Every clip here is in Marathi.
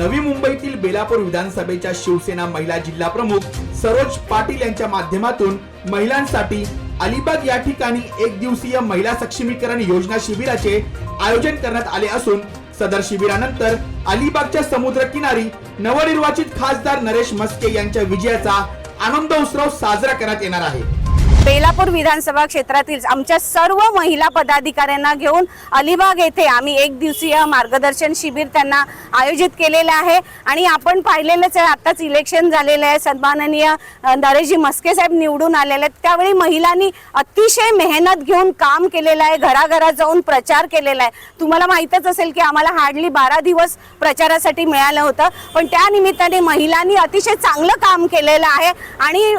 नवी मुंबईतील बेलापूर विधानसभेच्या शिवसेना महिला जिल्हा प्रमुख सरोज पाटील यांच्या माध्यमातून महिलांसाठी अलिबाग या ठिकाणी एक दिवसीय महिला सक्षमीकरण योजना शिबिराचे आयोजन करण्यात आले असून सदर शिबिरानंतर अलिबागच्या समुद्र किनारी नवनिर्वाचित खासदार नरेश मस्के यांच्या विजयाचा आनंद उत्सव साजरा करण्यात येणार आहे. बेलापूर विधानसभा क्षेत्रातील आमच्या सर्व महिला पदाधिकाऱ्यांना घेऊन अलिबाग येथे आम्ही एक दिवसीय मार्गदर्शन शिबिर त्यांना आयोजित केलेलं आहे. आणि आपण पाहिलेलंच आहे आत्ताच इलेक्शन झालेलं आहे. सन्माननीय अ, नरेशजी मस्के साहेब निवडून आलेले आहेत. त्यावेळी महिलांनी अतिशय मेहनत घेऊन काम केलेलं आहे घराघरात जाऊन प्रचार केलेला आहे. तुम्हाला माहीतच असेल की आम्हाला हार्डली बारा दिवस प्रचारासाठी मिळालं होतं. पण त्या निमित्ताने महिलांनी अतिशय चांगलं काम केलेलं आहे. आणि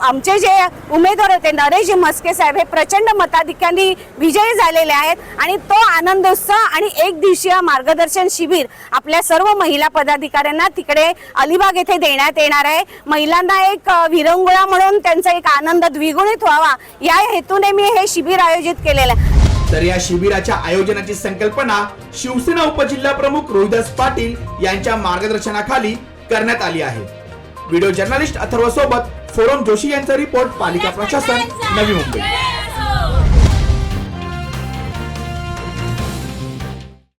आमचे जे उमेदवार होते नरेशजी मस्के साहेब हे प्रचंड मताधिक्याने विजयी झालेले आहेत आणि तो आनंदोत्सव आणि एक दिवसीय मार्गदर्शन शिबिर आपल्या सर्व महिला पदाधिकाऱ्यांना तिकडे अलिबाग येथे देण्यात येणार आहे. महिलांना एक विरंगुळा म्हणून त्यांचा एक आनंद द्विगुणित व्हावा. या हेतूने मी हे शिबिर आयोजित केलेलं आहे. तर या शिबिराच्या आयोजनाची संकल्पना शिवसेना उपजिल्हा प्रमुख रोहिदास पाटील यांच्या मार्गदर्शनाखाली करण्यात आली आहे. व्हिडिओ जर्नलिस्ट अथर्व सोबत फोरम जोशी यांचा रिपोर्ट पालिका प्रशासन नवी मुंबई.